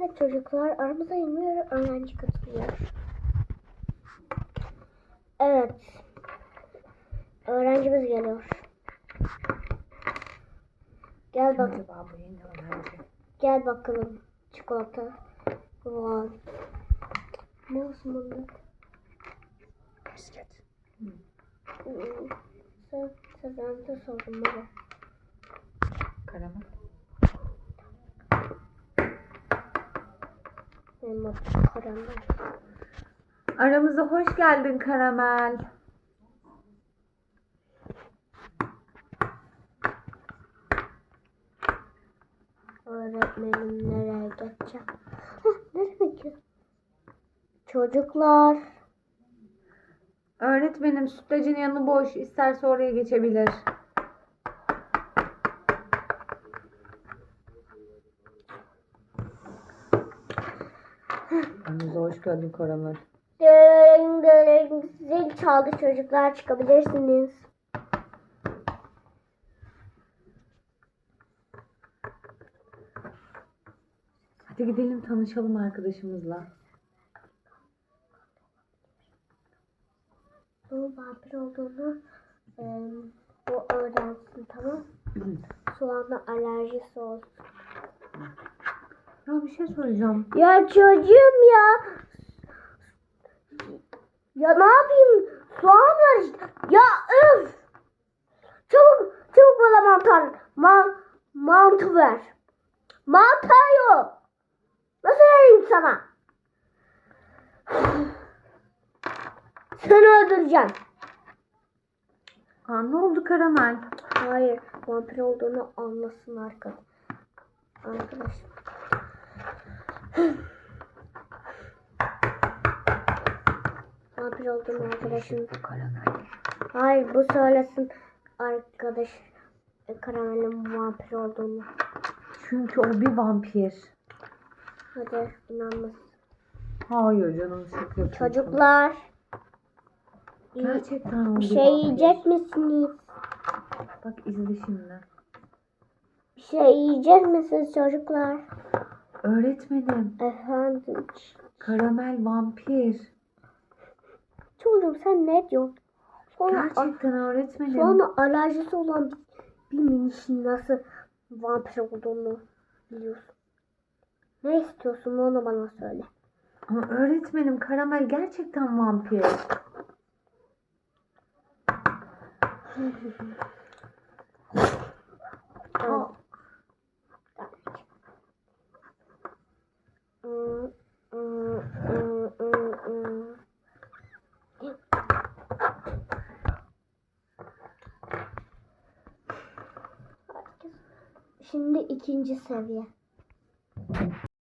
Evet çocuklar aramıza yeni bir öğrenci katılıyor. Evet. Öğrencimiz geliyor. Gel bak, gel bakalım. Çikolata. Vay. Ne olsun bunda? Bisiklet. Hmm, Sen, sen de sordun bana. Karamel. Adım Karamel. Aramıza hoş geldin Karamel. Öğretmenim nereye geçeceğim? Heh, nereye geçiyorum? Çocuklar. Öğretmenim sütlacın yanı boş. İsterse oraya geçebilir. Aramıza hoş geldin Karamel. Ding ding zil çaldı çocuklar çıkabilirsiniz. Hadi gidelim tanışalım arkadaşımızla. Bu vampir olduğunu e, bu öğrensin tamam. Soğanla alerjisi olsun. Ya bir şey söyleyeceğim. Ya çocuğum ya. Ya ne yapayım? Soğan var işte. Ya öf. Çabuk çabuk bana mantar. Ma mantı ver. Mantar yok. Nasıl vereyim sana? Seni öldüreceğim. Aa, ne oldu Karamel? Hayır, vampir olduğunu anlasın arkadaş. Arkadaş. Vampir olduğunu arkadaşım. Hayır, bu söylesin arkadaş. e, Karamel'in vampir olduğunu. Çünkü o bir vampir. Hadi inanmasın. Hayır canım yapıyorsun. Çocuklar. Gerçekten bir şey yiyecek misiniz? Bak izle şimdi. Bir şey yiyecek misiniz çocuklar? Öğretmenim. Efendim. Karamel vampir. Çocuğum sen ne diyorsun? Sonra Gerçekten öğretmenim. Sonra alerjisi olan bir, minişin nasıl vampir olduğunu biliyorsun. Ne istiyorsun onu bana söyle. Ama öğretmenim Karamel gerçekten vampir. Şimdi ikinci seviye.